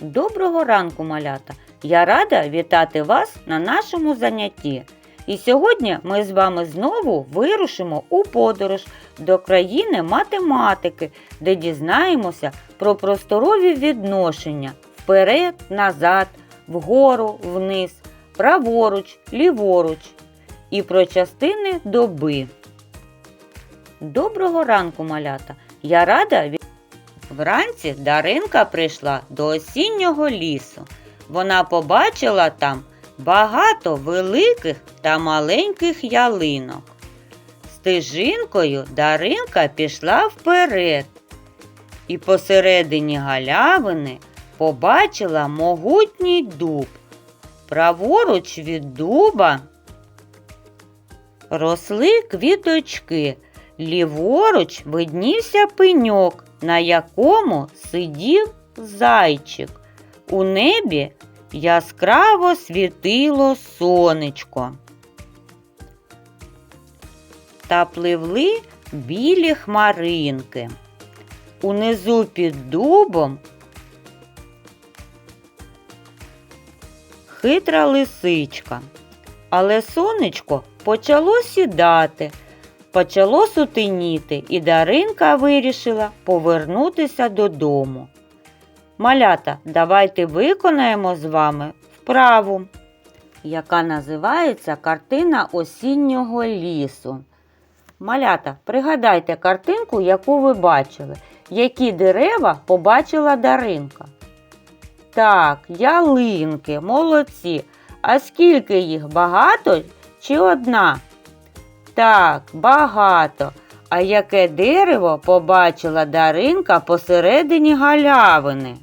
Доброго ранку, малята! Я рада вітати вас на нашому занятті. І сьогодні ми з вами знову вирушимо у подорож до країни математики, де дізнаємося про просторові відношення вперед, назад, вгору, вниз, праворуч, ліворуч і про частини доби. Доброго ранку, малята! Я рада Вранці Даринка прийшла до осіннього лісу. Вона побачила там багато великих та маленьких ялинок. Стежинкою Даринка пішла вперед і посередині галявини побачила могутній дуб. Праворуч від дуба росли квіточки, ліворуч виднівся пеньок, на якому сидів зайчик. У небі яскраво світило сонечко. Та пливли білі хмаринки. Унизу під дубом хитра лисичка. Але сонечко почало сідати, почало сутеніти, і Даринка вирішила повернутися додому. Малята, давайте виконаємо з вами вправу, яка називається Картина осіннього лісу. Малята, пригадайте картинку, яку ви бачили, які дерева побачила Даринка. Так, ялинки, молодці. А скільки їх? Багато чи одна? Так, багато. А яке дерево побачила Даринка посередині галявини?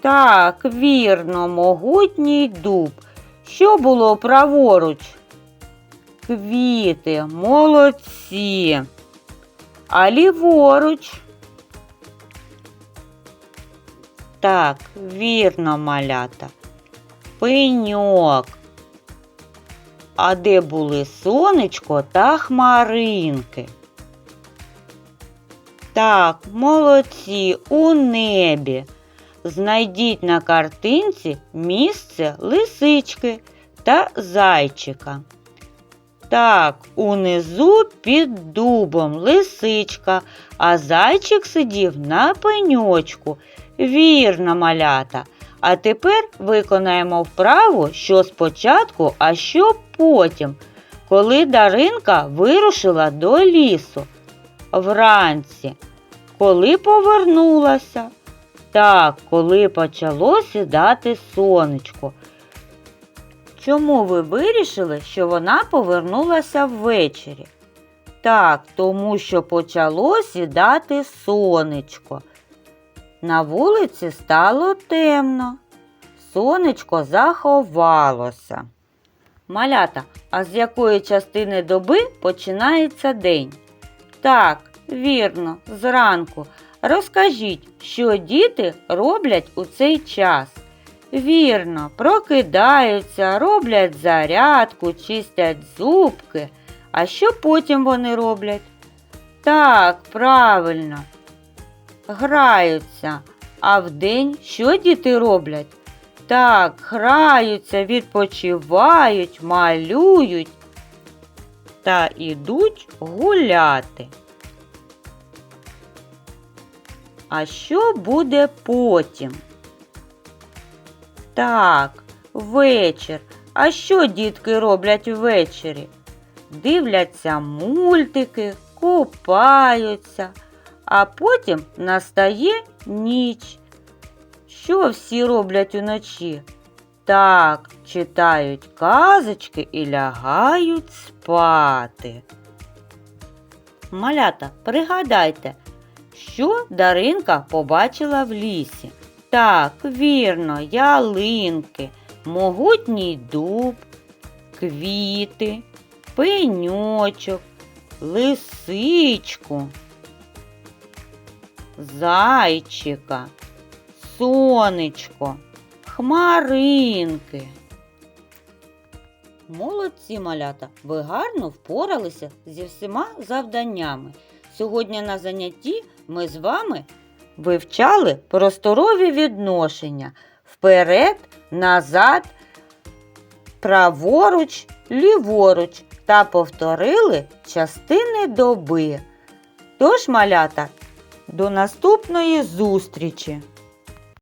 Так, вірно, могутній дуб. Що було праворуч? Квіти, молодці. А ліворуч? Так, вірно, малята. Пеньок. А де були сонечко та хмаринки? Так, молодці, у небі. Знайдіть на картинці місце лисички та зайчика. Так, унизу під дубом лисичка, а зайчик сидів на пеньочку. Вірно, малята. А тепер виконаємо вправу, що спочатку, а що потім, коли Даринка вирушила до лісу. Вранці, коли повернулася. Так, коли почало сідати сонечко. Чому ви вирішили, що вона повернулася ввечері? Так, тому що почало сідати сонечко. На вулиці стало темно. Сонечко заховалося. Малята, а з якої частини доби починається день? Так, вірно, зранку. Розкажіть, що діти роблять у цей час? Вірно, прокидаються, роблять зарядку, чистять зубки. А що потім вони роблять? Так, правильно. Граються. А вдень що діти роблять? Так, граються, відпочивають, малюють та ідуть гуляти. А що буде потім? Так, вечір. А що дітки роблять ввечері? Дивляться мультики, купаються, а потім настає ніч. Що всі роблять уночі? Так, читають казочки і лягають спати. Малята, пригадайте, що Даринка побачила в лісі. Так, вірно, ялинки, могутній дуб, квіти, пеньочок, лисичку, зайчика, сонечко, хмаринки. Молодці малята, ви гарно впоралися зі всіма завданнями. Сьогодні на занятті ми з вами вивчали просторові відношення вперед, назад, праворуч, ліворуч та повторили частини доби. Тож, малята, до наступної зустрічі!